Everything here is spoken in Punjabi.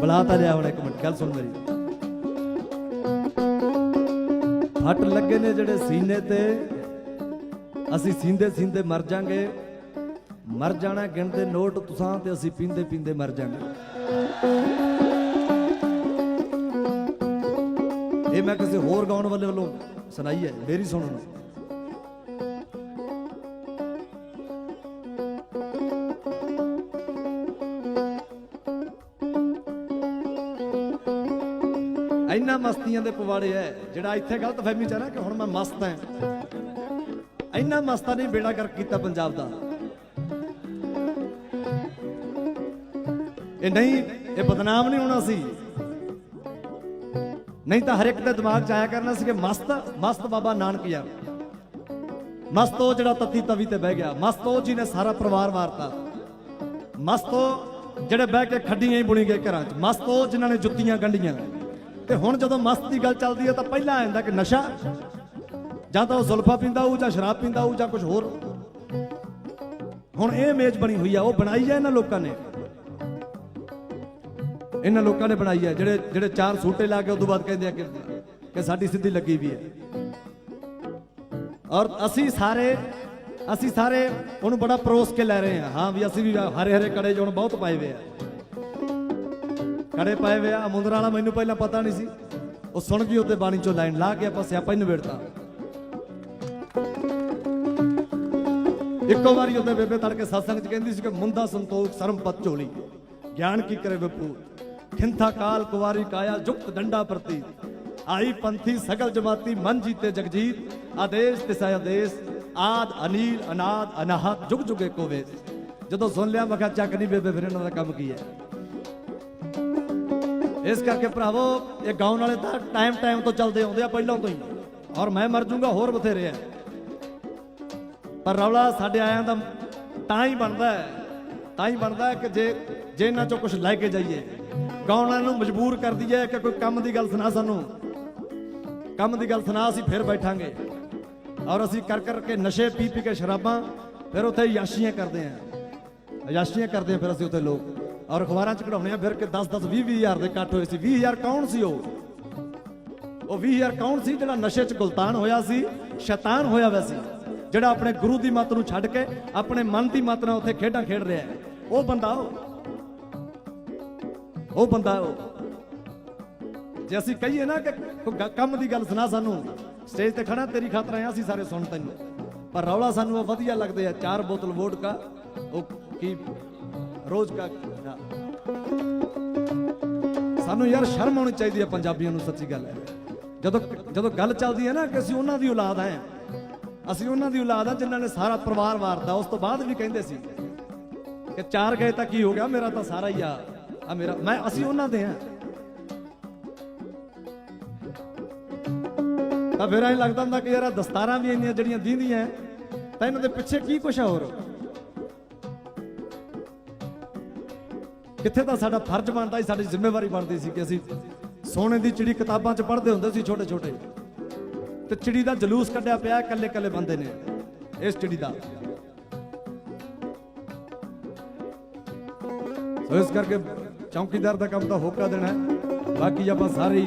ਬੁਲਾ ਤਾਂ ਲਿਆ ਹੁਣ ਇੱਕ ਮਿੰਟ, ਗੱਲ ਸੁਣ ਮੇਰੀ। ਫੱਟ ਲੱਗੇ ਨੇ ਜਿਹੜੇ ਸੀਨੇ ਤੇ। ਅਸੀਂ ਸੀਂਦੇ ਸੀਂਦੇ ਮਰ ਜਾਾਂਗੇ। ਮਰ ਜਾਣਾ ਗਿਣਦੇ ਨੋਟ ਤੁਸਾਂ ਤੇ ਅਸੀਂ ਪੀਂਦੇ ਪੀਂਦੇ ਮਰ ਜਾਾਂਗੇ। ਇਹ ਮੈਂ ਕਿਸੇ ਹੋਰ ਗਾਉਣ ਵਾਲੇ ਵੱਲੋਂ ਸੁਣਾਈਏ ਹੈ ਮੇਰੀ ਸੁਣਨ ਇੰਨਾ ਮਸਤੀਆਂ ਦੇ ਪਵਾੜੇ ਐ, ਜਿਹੜਾ ਇੱਥੇ ਗਲਤ ਫਹਿਮੀ ਚ ਨਾ ਕਿ ਹੁਣ ਮੈਂ ਮਸਤ ਐ। ਇੰਨਾ ਮਸਤਾ ਨਹੀਂ ਬੇੜਾ ਕਰ ਕੀਤਾ ਪੰਜਾਬ ਦਾ। ਇਹ ਨਹੀਂ, ਇਹ ਬਦਨਾਮ ਨਹੀਂ ਹੋਣਾ ਸੀ। ਨਹੀਂ ਤਾਂ ਹਰ ਇੱਕ ਦੇ ਦਿਮਾਗ 'ਚ ਆਇਆ ਕਰਨਾ ਸੀ ਕਿ ਮਸਤ ਮਸਤ ਬਾਬਾ ਨਾਨਕ ਯਾਰ। ਮਸਤ ਉਹ ਜਿਹੜਾ ਤੱਤੀ ਤਵੀ ਤੇ ਬਹਿ ਗਿਆ। ਮਸਤ ਉਹ ਜਿਹਨੇ ਸਾਰਾ ਪਰਿਵਾਰ ਮਾਰਤਾ ਮਸਤ ਉਹ ਜਿਹੜੇ ਬਹਿ ਕੇ ਖੱਡੀਆਂ ਹੀ ਬੁਣੀ ਗਏ ਘਰਾਂ 'ਚ। ਮਸਤ ਉਹ ਜਿਨ੍ਹਾਂ ਨੇ ਜੁੱਤੀਆਂ ਗੰਢੀਆਂ। ਤੇ ਹੁਣ ਜਦੋਂ ਮਸਤ ਦੀ ਗੱਲ ਚੱਲਦੀ ਹੈ ਤਾਂ ਪਹਿਲਾਂ ਆ ਜਾਂਦਾ ਕਿ ਨਸ਼ਾ। ਜਾਂ ਤਾਂ ਉਹ ਜ਼ੁਲਫਾ ਪੀਂਦਾ ਹੋਊ ਜਾਂ ਸ਼ਰਾਬ ਪੀਂਦਾ ਹੋਊ ਜਾਂ ਕੁਝ ਹੋਰ। ਹੁਣ ਇਹ ਇਮੇਜ ਬਣੀ ਹੋਈ ਆ, ਉਹ ਬਣਾਈ ਹੈ ਇਹਨਾਂ ਲੋਕਾਂ ਨੇ। ਇਹਨਾਂ ਲੋਕਾਂ ਨੇ ਬਣਾਈ ਹੈ, ਜਿਹੜੇ ਜਿਹੜੇ ਚਾਰ ਸੂਟੇ ਲਾ ਕੇ ਉਦੋਂ ਬਾਅਦ ਕਹਿੰਦੇ ਆ ਕਿ ਕਿ ਸਾਡੀ ਸਿੱਧੀ ਲੱਗੀ ਵੀ ਹੈ। ਔਰ ਅਸੀਂ ਸਾਰੇ ਅਸੀਂ ਸਾਰੇ ਉਹਨੂੰ ਬੜਾ ਪਰੋਸ ਕੇ ਲੈ ਰਹੇ ਹਾਂ। ਹਾਂ ਵੀ ਅਸੀਂ ਵੀ ਹਰੇ ਹਰੇ ਕੜੇ ਜੋਣ ਬਹੁਤ ਪਾਏ ਹੋਏ ਆ। ਕੜੇ ਪਾਏ ਹੋਏ ਆ। ਮੁੰਦਰਾ ਵਾਲਾ ਮੈਨੂੰ ਪਹਿਲਾਂ ਪਤਾ ਨਹੀਂ ਸੀ। ਉਹ ਸੁਣ ਗਈ ਉੱਤੇ ਬਾਣੀ ਚੋਂ ਲਾਈਨ। ਲਾ ਕੇ ਆਪਾਂ ਸਿਆਪਾ ਹੀ ਨਿਬੇੜਤਾ। ਇੱਕੋ ਵਾਰੀ ਉਹਦੇ ਬੇਬੇ ਤੜਕੇ ਸਤਸੰਗ ਚ ਕਹਿੰਦੀ ਸੀ ਕਿ ਮੁੰਦਾ ਸੰਤੋਖ ਸਰਮਪਤ ਝੋਲੀ। ਗਿਆਨ ਕੀ ਕਰੇ ਵਿਪੂਤ। ਖਿੰਥਾ ਕਾਲ ਕੁਵਾਰੀ ਕਾਇਆ ਜੁਗਤ ਡੰਡਾ ਪ੍ਰਤੀ ਆਈ ਪੰਥੀ ਸਗਲ ਜਮਾਤੀ ਮਨ ਜੀਤੇ ਜਗਜੀਤ। ਆਦੇਸ਼ ਤਿਸਾ ਆਦੇਸ਼, ਆਦ ਅਨੀਲ, ਅਨਾਦ, ਅਨਾਹਤ, ਜੁਗ ਜੁਗੇ ਕੋ ਜਦੋਂ ਸੁਣ ਲਿਆ, ਮੈਂ ਕਿਹਾ, ਚੱਕ ਨਹੀਂ ਬੇਬੇ, ਫਿਰ ਇਹਨਾਂ ਦਾ ਕੰਮ ਕੀ ਹੈ? ਇਸ ਕਰਕੇ ਭਰਾਵੋ, ਇਹ ਗਾਉਣ ਵਾਲੇ ਤਾਂ ਟਾਈਮ ਟਾਈਮ ਤੋਂ ਚੱਲਦੇ ਆਉਂਦੇ ਆ, ਪਹਿਲਾਂ ਤੋਂ ਹੀ। ਔਰ ਮੈਂ ਮਰ ਜਾਊਂਗਾ ਹੋਰ ਬਥੇਰੇ ਆ। ਪਰ ਰੌਲਾ ਸਾਡੇ ਆਇਆਂ ਦਾ ਤਾਂ ਹੀ ਬਣਦਾ ਹੈ, ਤਾਂ ਹੀ ਬਣਦਾ ਹੈ ਕਿ ਜੇ ਜੇ ਇਹਨਾਂ ਚੋਂ ਕੁਝ ਲੈ ਕੇ ਜਾਈਏ ਗਾਉਣ ਨੂੰ ਮਜਬੂਰ ਕਰਦੀ ਹੈ ਕਿ ਕੋਈ ਕੰਮ ਦੀ ਗੱਲ ਸੁਣਾ ਸਾਨੂੰ। ਕੰਮ ਦੀ ਗੱਲ ਸੁਣਾ, ਅਸੀਂ ਫਿਰ ਬੈਠਾਂਗੇ। ਔਰ ਅਸੀਂ ਕਰ ਕਰਕੇ ਨਸ਼ੇ ਪੀ ਪੀ ਕੇ ਸ਼ਰਾਬਾਂ ਫਿਰ ਉੱਥੇ ਯਾਸ਼ੀਆਂ ਕਰਦੇ ਆਂ। ਯਾਸ਼ੀਆਂ ਕਰਦੇ ਆਂ ਫਿਰ ਅਸੀਂ ਉੱਥੇ ਲੋਕ। ਔਰ ਅਖਬਾਰਾਂ ਚ ਕਢਾਉਣੇ ਆ ਫਿਰ ਕਿ 10 10 20 20 ਹਜ਼ਾਰ ਦੇ ਇਕੱਠ ਹੋਏ ਸੀ। 20 ਹਜ਼ਾਰ ਕੌਣ ਸੀ ਉਹ? ਉਹ 20 ਹਜ਼ਾਰ ਕੌਣ ਸੀ ਜਿਹੜਾ ਨਸ਼ੇ 'ਚ ਗੁਲਤਾਨ ਹੋਇਆ ਸੀ, ਸ਼ੈਤਾਨ ਹੋਇਆ ਹੋਇਆ ਸੀ? ਜਿਹੜਾ ਆਪਣੇ ਗੁਰੂ ਦੀ ਮੱਤ ਨੂੰ ਛੱਡ ਕੇ ਆਪਣੇ ਮਨ ਦੀ ਮੱਤ ਨਾਲ ਉੱਥੇ ਖੇਡਾਂ ਖੇਡ ਰਿਹਾ ਉਹ ਬੰਦਾ ਉਹ। ਉਹ ਬੰਦਾ ਉਹ। ਜੇ ਅਸੀਂ ਕਹੀਏ ਨਾ ਕਿ ਕੰਮ ਦੀ ਗੱਲ ਸੁਣਾ ਸਾਨੂੰ ਸਟੇਜ ਤੇ ਖੜਾ, ਤੇਰੀ ਖਾਤਰ ਆਇਆ ਅਸੀਂ ਸਾਰੇ ਸੁਣ ਤੈਨੂੰ। ਪਰ ਰੌਲਾ ਸਾਨੂੰ ਉਹ ਵਧੀਆ ਲੱਗਦੇ ਆ, ਚਾਰ ਬੋਤਲ ਵੋਡਕਾ, ਉਹ ਕੀ ਰੋਜ਼ ਕਾ ਸਾਨੂੰ ਯਾਰ ਸ਼ਰਮ ਆਉਣੀ ਚਾਹੀਦੀ ਹੈ ਪੰਜਾਬੀਆਂ ਨੂੰ, ਸੱਚੀ ਗੱਲ ਹੈ। ਜਦੋਂ ਜਦੋਂ ਗੱਲ ਚੱਲਦੀ ਹੈ ਨਾ ਕਿ ਅਸੀਂ ਉਹਨਾਂ ਦੀ ਔਲਾਦ ਆਂ ਅਸੀਂ ਉਹਨਾਂ ਦੀ ਔਲਾਦ ਆ ਜਿਨ੍ਹਾਂ ਨੇ ਸਾਰਾ ਪਰਿਵਾਰ ਵਾਰਤਾ, ਉਸ ਤੋਂ ਬਾਅਦ ਵੀ ਕਹਿੰਦੇ ਸੀ ਕਿ ਚਾਰ ਗਏ ਤਾਂ ਕੀ ਹੋ ਗਿਆ, ਮੇਰਾ ਤਾਂ ਸਾਰਾ ਹੀ ਆ। ਆ ਮੇਰਾ, ਮੈਂ, ਅਸੀਂ ਉਹਨਾਂ ਦੇ ਆ। ਤਾਂ ਫਿਰ ਐਂ ਲੱਗਦਾ ਹੁੰਦਾ ਕਿ ਯਾਰ ਆਹ ਦਸਤਾਰਾਂ ਵੀ ਇੰਨੀਆਂ ਜਿਹੜੀਆਂ ਦੀਂਦੀਆਂ ਤਾਂ ਇਹਨਾਂ ਦੇ ਪਿੱਛੇ ਕੀ ਕੁਛ ਹੋਰ? ਕਿੱਥੇ ਤਾਂ ਸਾਡਾ ਫਰਜ਼ ਬਣਦਾ ਸੀ, ਸਾਡੀ ਜ਼ਿੰਮੇਵਾਰੀ ਬਣਦੀ ਸੀ ਕਿ ਅਸੀਂ ਸੋਨੇ ਦੀ ਚਿੜੀ ਕਿਤਾਬਾਂ 'ਚ ਪੜ੍ਹਦੇ ਹੁੰਦੇ ਸੀ ਛੋਟੇ ਛੋਟੇ ਤੇ ਚਿੜੀ ਦਾ ਜਲੂਸ ਕੱਢਿਆ ਪਿਆ ਇਕੱਲੇ ਇਕੱਲੇ ਬੰਦੇ ਨੇ, ਇਸ ਚਿੜੀ ਦਾ। ਸੋ ਇਸ ਕਰਕੇ ਚੌਕੀਦਾਰ ਦਾ ਕੰਮ ਤਾਂ ਹੋਕਾ ਦੇਣਾ ਹੈ। ਬਾਕੀ ਆਪਾਂ ਸਾਰੇ ਹੀ